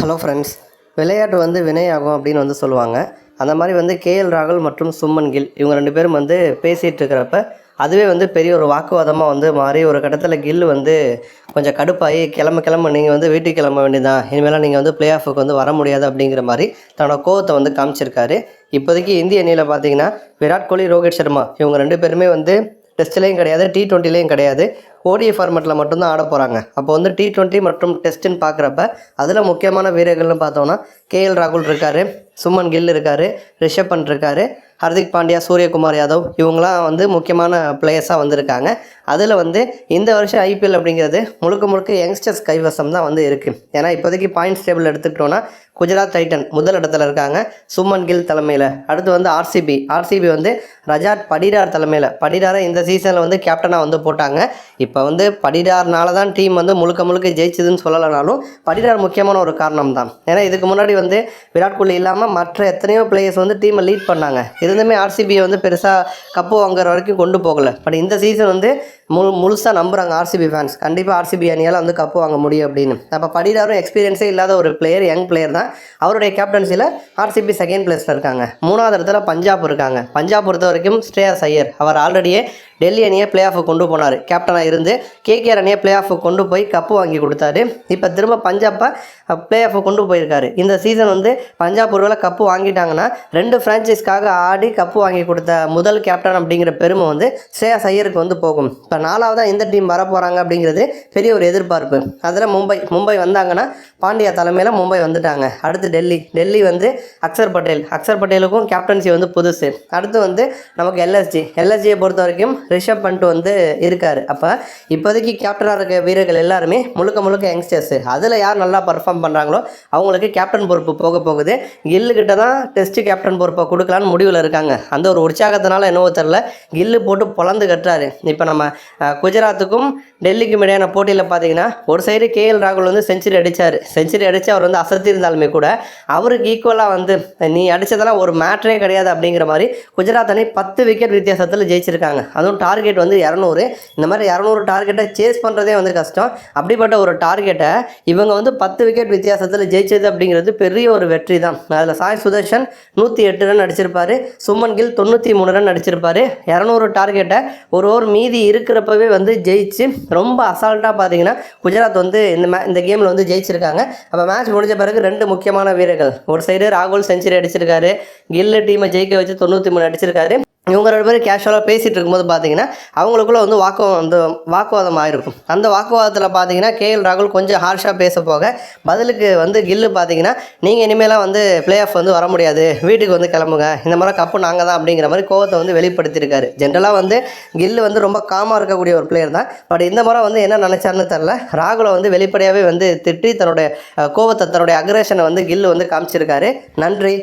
Hello friends விளையாட்டு வந்து வினையாகும் அப்படின்னு வந்து சொல்லுவாங்க. அந்த மாதிரி வந்து கேஎல் ராகுல் மற்றும் சும்மன் கில் இவங்க ரெண்டு பேரும் வந்து பேசிகிட்டு இருக்கிறப்ப அதுவே வந்து பெரிய ஒரு வாக்குவாதமாக வந்து மாறி ஒரு கட்டத்தில் கில் வந்து கொஞ்சம் கடுப்பாகி கிளம்ப கிளம்ப நீங்கள் வந்து வீட்டுக்கு கிளம்ப வேண்டியதான் இனிமேலாம் நீங்கள் வந்து பிளே ஆஃபுக்கு வந்து வர முடியாது அப்படிங்கிற மாதிரி தன்னோட கோவத்தை வந்து காமிச்சிருக்காரு. இப்போதைக்கு இந்திய அணியில் பார்த்தீங்கன்னா விராட் கோலி ரோஹித் சர்மா இவங்க ரெண்டு பேருமே வந்து டெஸ்ட்லேயும் கிடையாது டி டுவெண்ட்டிலையும் கிடையாது. ஓடிஐ ஃபார்மேட்டில் மட்டும்தான் ஆட போகிறாங்க அப்போ வந்து டி ட்வெண்ட்டி மற்றும் டெஸ்ட்டுன்னு பார்க்குறப்ப அதில் முக்கியமான வீரர்கள்னு பார்த்தோன்னா கேஎல் ராகுல் இருக்கார் சுமன் கில் இருக்கார் ரிஷப் பண்ட் இருக்கார் ஹர்திக் பாண்டியா சூரியகுமார் யாதவ் இவங்களாம் வந்து முக்கியமான பிளேயர்ஸாக வந்திருக்காங்க. அதில் வந்து இந்த வருஷம் ஐபிஎல் அப்படிங்கிறது முழுக்க முழுக்க யங்ஸ்டர்ஸ் கைவசம் தான் வந்து இருக்குது ஏன்னா இப்போதைக்கு பாயிண்ட்ஸ் டேபிள் எடுத்துக்கிட்டோன்னா குஜராத் டைட்டன் முதல் இடத்துல இருக்காங்க சுமன் கில் தலைமையில். அடுத்து வந்து ஆர்சிபி ஆர்சிபி வந்து ரஜாட் படிடார் தலைமையில். படிடாரை இந்த சீசனில் வந்து கேப்டனாக வந்து போட்டாங்க. இப்போ வந்து படிடார்னால தான் டீம் வந்து முழுக்க முழுக்க ஜெயிச்சதுன்னு சொல்லலைனாலும் படிடார் முக்கியமான ஒரு காரணம் தான் ஏன்னா இதுக்கு முன்னாடி வந்து விராட் கோலி இல்லாமல் மற்ற எத்தனையோ பிளேயர்ஸ் வந்து டீமை லீட் பண்ணாங்க. இருந்துமே ஆர்சிபியை வந்து பெருசாக கப்பு வாங்குற வரைக்கும் கொண்டு போகலை. பட் இந்த சீசன் வந்து முழு முழுசாக நம்புகிறாங்க ஆர்சிபி ஃபேன்ஸ் கண்டிப்பாக ஆர்சிபி அணியால் வந்து கப்பு வாங்க முடியும் அப்படின்னு. அப்போ படிடாரும் எக்ஸ்பீரியன்ஸே இல்லாத ஒரு பிளேயர் யங் பிளேயர் தான். அவருடைய கேப்டன்சியில் ஆர்சிபி செகண்ட் பிளேஸில் இருக்காங்க. மூணாவது இடத்துல பஞ்சாப் இருக்காங்க. பஞ்சாப் பொறுத்த வரைக்கும் ஸ்ரேயஸ் ஐயர் அவர் ஆல்ரெடியே டெல்லி அணியை பிளே ஆஃபை கொண்டு போனார். கேப்டனாக இருந்து கேகேஆர் அணியை பிளே ஆஃபை கொண்டு போய் கப்பு வாங்கி கொடுத்தாரு. இப்போ திரும்ப பஞ்சாப்பை பிளே ஆஃபை கொண்டு போயிருக்காரு. இந்த சீசன் வந்து பஞ்சாப் ஒருவேளை கப்பு வாங்கிட்டாங்கன்னா ரெண்டு ஃப்ரான்ச்சைஸ்க்காக ஆடி கப்பு வாங்கி கொடுத்த முதல் கேப்டன் அப்படிங்கிற பெருமை வந்து ஸ்ரேயாஸ் ஐயருக்கு வந்து போகும். இப்போ நாலாவதாக எந்த டீம் வர போகிறாங்க அப்படிங்கிறது பெரிய ஒரு எதிர்பார்ப்பு. அதில் மும்பை மும்பை வந்தாங்கன்னா பாண்டியா தலைமையில் மும்பை வந்துட்டாங்க. அடுத்து டெல்லி. டெல்லி வந்து அக்சர் பட்டேல். அக்சர் பட்டேலுக்கும் கேப்டன்சி வந்து புதுசு. அடுத்து வந்து நமக்கு எல்எஸ்ஜி. எல்எஸ்ஜியை பொறுத்த வரைக்கும் ரிஷப் பண்ட் வந்து இருக்கார். அப்போ இப்போதைக்கு கேப்டனாக இருக்க வீரர்கள் எல்லாருமே முழுக்க முழுக்க யங்ஸ்டர்ஸு அதில் யார் நல்லா பர்ஃபார்ம் பண்ணுறாங்களோ அவங்களுக்கு கேப்டன் பொறுப்பு போக போகுது. கில்லுக்கிட்ட தான் டெஸ்ட்டு கேப்டன் பொறுப்பை கொடுக்கலான்னு முடிவில் இருக்காங்க. அந்த ஒரு உற்சாகத்தினால என்னவோ தெரில கில்லு போட்டு பொழந்து கட்டுறாரு. இப்போ நம்ம குஜராத்துக்கும் டெல்லிக்கும் இடையான போட்டியில் பார்த்தீங்கன்னா ஒரு சைடு கேஎல் ராகுல் வந்து செஞ்சுரி அடித்தார் செஞ்சுரி அடித்து அவர் வந்து அசத்திருந்தாலுமே கூட அவருக்கு ஈக்குவலாக வந்து நீ அடித்ததெல்லாம் ஒரு மேட்ரே கிடையாது அப்படிங்கிற மாதிரி குஜராத் அணி பத்து விக்கெட் வித்தியாசத்தில் ஜெயிச்சிருக்காங்க. அதுவும் டார்கெட் வந்து இரநூறு. இந்த மாதிரி இரநூறு டார்கெட்டை சேஸ் பண்ணுறதே வந்து கஷ்டம். அப்படிப்பட்ட ஒரு டார்கெட்டை இவங்க வந்து பத்து விக்கெட் வித்தியாசத்தில் ஜெயிச்சது அப்படிங்கிறது பெரிய ஒரு வெற்றி தான். அதில் சாய் சுதர்ஷன் நூற்றி எட்டு ரன் அடிச்சிருப்பார். சுமன் கில் தொண்ணூற்றி மூணு ரன் அடிச்சிருப்பார். இரநூறு டார்கெட்டை ஒரு ஓவர் மீதி இருக்கிறப்பவே வந்து ஜெயிச்சு ரொம்ப அசால்ட்டாக பார்த்தீங்கன்னா குஜராத் வந்து இந்த மே இந்த கேமில் வந்து ஜெயிச்சிருக்காங்க. அப்போ மேட்ச் முடிஞ்ச பிறகு ரெண்டு முக்கியமான வீரர்கள். ஒரு சைடு ராகுல் செஞ்சுரி அடிச்சிருக்காரு. கில்லு டீமை ஜெயிக்க வச்சு தொண்ணூற்றி மூணு அடிச்சிருக்காரு. இவங்க ரெண்டு பேரும் கேஷுவலாக பேசிகிட்டு இருக்கும்போது பார்த்தீங்கன்னா அவங்களுக்குள்ள வந்து வாக்குவாதம் வந்து வாக்குவாதம் ஆயிருக்கும். அந்த வாக்குவாதத்தில் பார்த்தீங்கன்னா கேஎல் ராகுல் கொஞ்சம் ஹார்ஷாக பேச போக பதிலுக்கு வந்து கில்லு பார்த்தீங்கன்னா நீங்கள் இனிமேலாம் வந்து பிளே ஆஃப் வந்து வர முடியாது. வீட்டுக்கு வந்து கிளம்புங்க. இந்த மாதிரி கப்பு நாங்கள் தான் அப்படிங்கிற மாதிரி கோவத்தை வந்து வெளிப்படுத்தியிருக்காரு. ஜென்ரலாக வந்து கில்லு வந்து ரொம்ப காமாக இருக்கக்கூடிய ஒரு பிளேயர் தான். பட் இந்த முறை வந்து என்ன நினச்சாருன்னு தெரில ராகுலை வந்து வெளிப்படையாகவே வந்து திட்டி தன்னுடைய கோவத்தை தன்னுடைய அக்ரேஷனை வந்து கில்லு வந்து காமிச்சிருக்காரு. நன்றி.